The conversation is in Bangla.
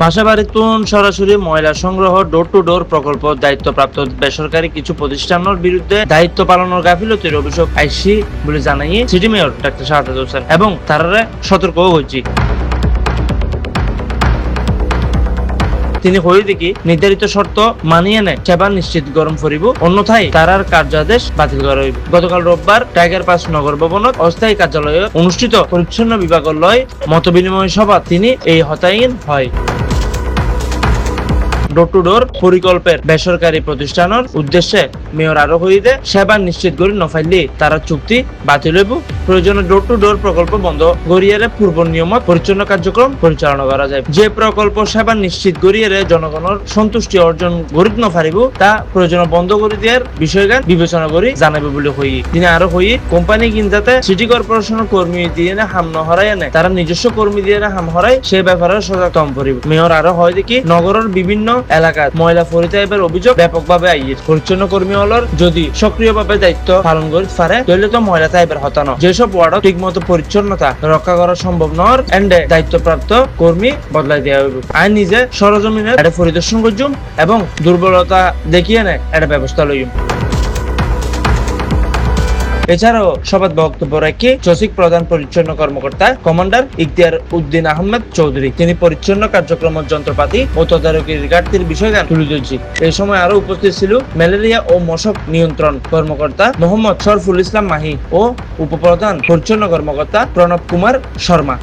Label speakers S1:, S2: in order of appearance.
S1: বাসাবাড়িতুন সরাসরি ময়লা সংগ্রহ ডোর টু ডোর প্রকল্প, দায়িত্বপ্রাপ্ত বেসরকারি কিছু প্রতিষ্ঠানের বিরুদ্ধে দায়িত্ব পালনের গাফিলতির অভিযোগ আইসি বলে জানাই সিটি মেয়র ডাক্তার শাহাদ হোসেন এবং তারা সতর্কও হয়েছি। তিনি হয়ে দেখি নির্ধারিত শর্ত মানিয়ে নেয় সেবা নিশ্চিত গরম করিব, অন্যথায় তারার কার্যাদেশ বাতিল করা হইব। গতকাল রোববার টাইগার পাস নগর ভবনত অস্থায়ী কার্যালয়ে অনুষ্ঠিত পরিচ্ছন্ন বিভাগালয় মত বিনিময় সভা তিনি এই হতায়ন হয়। ডোর টু ডোর পরিকল্পের বেসরকারি প্রতিষ্ঠানের উদ্দেশ্যে মেয়র আরও হইতে সেবা নিশ্চিত করে নফাইলি তারা চুক্তি বাতিল হইব। প্রয়োজনে ডোর টু ডোর প্রকল্প বন্ধ গড়িয়ারে পূর্ব নিয়মত পরিচ্ছন্ন কার্যক্রম পরিচালনা করা যায়। যে প্রকল্প সেবা নিশ্চিত গড়িয়ারে জনগণের সন্তুষ্টি অর্জন গরিব নফারিব তা প্রয়োজন বন্ধ করে দেওয়ার বিষয়গান বিবেচনা করি জানাবে বলে হই। তিনি আরও হই, কোম্পানি কিনতে সিটি কর্পোরেশনের কর্মী দিয়ে না হাম নহরাই আনে তারা নিজস্ব কর্মী দিয়ে না হাম হরাই সে ব্যাপারে সচেতন করিব। মেয়র আরও হয় দেখি, নগরের বিভিন্ন এলাকাত। ময়লা পরিচয়ের অভিযোগ ব্যাপকভাবে আইয়ে পরিচ্ছন্ন কর্মী হলর যদি সক্রিয়ভাবে দায়িত্ব পালন করতে পারে, তাহলে তো ময়লা তাইবের হতানো। যেসব ওয়ার্ড ঠিক মতো পরিচ্ছন্নতা রক্ষা করা সম্ভব নয় এন্ডে দায়িত্বপ্রাপ্ত কর্মী বদলাই দেওয়া হবে আইন নিজে সরজমিনে এটা পরিদর্শন করছুম এবং দুর্বলতা দেখিয়ে নেয় এটা ব্যবস্থা লইম। এছাড়াও সভাত বক্তব্য রাখে, চসিক প্রধান পরিচ্ছন্ন কর্মকর্তা, কমান্ডার ইখতিয়ার উদ্দিন আহমেদ চৌধুরী। তিনি পরিচ্ছন্ন কার্যক্রমের যন্ত্রপাতি ও তদারকির ঘাটতির বিষয় তুলে ধরছি। এই সময় আরও উপস্থিত ছিল ম্যালেরিয়া ও মশক নিয়ন্ত্রণ কর্মকর্তা মোহাম্মদ শরফুল ইসলাম মাহি ও উপপ্রধান পরিচ্ছন্ন কর্মকর্তা প্রণব কুমার শর্মা।